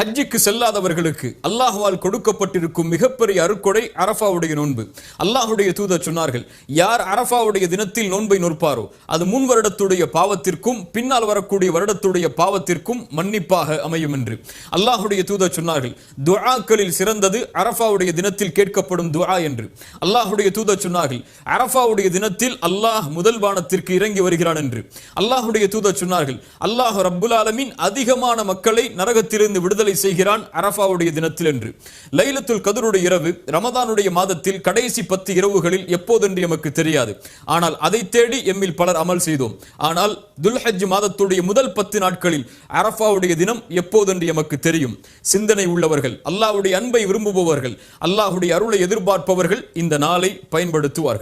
ஹஜ்ஜுக்கு செல்லாதவர்களுக்கு அல்லாஹுவால் கொடுக்கப்பட்டிருக்கும் மிகப்பெரிய அருக்கொடை அரஃபாவுடைய நோன்பு. அல்லாஹுடைய தூதர் சொன்னார்கள் யார் அரஃபாவுடைய தினத்தில் நோன்பை நோற்பாரோ அது முன் வருடத்துடைய பாவத்திற்கும் பின்னால் வரக்கூடிய வருடத்துடைய பாவத்திற்கும் மன்னிப்பாக அமையும் என்று. அல்லாஹுடைய தூதர் சொன்னார்கள் துஆக்களில் சிறந்தது அரஃபாவுடைய தினத்தில் கேட்கப்படும் துஆ என்று. அல்லாஹுடைய தூதர் சொன்னார்கள் அரஃபாவுடைய தினத்தில் அல்லாஹ் முதல் வானத்திற்கு இறங்கி வருகிறான் என்று. அல்லாஹுடைய தூதர் சொன்னார்கள் அல்லாஹ் ரப்புல் ஆலமின் அதிகமான மக்களை நரகத்திலிருந்து விடுதலை செய்கிறான் அரஃபாவுடைய தினத்தில் என்று லைலத்துல் கதருடைய இரவு ரமதானுடைய மாதத்தில் கடைசி பத்து இரவுகளில் எப்போதென்று எமக்கு தெரியாது. ஆனால் அதை தேடி எம்மில் பலர் அமல் செய்தோம். ஆனால் துல்ஹஜ் மாதத்துடைய முதல் பத்து நாட்களில் அரஃபாவுடைய தினம் எப்போதென்று எமக்கு தெரியும். சிந்தனை உள்ளவர்கள் அல்லாவுடைய அன்பை விரும்புபவர்கள் அல்லாஹுடைய அருளை எதிர்பார்ப்பவர்கள் இந்த நாளை பயன்படுத்துவார்கள்.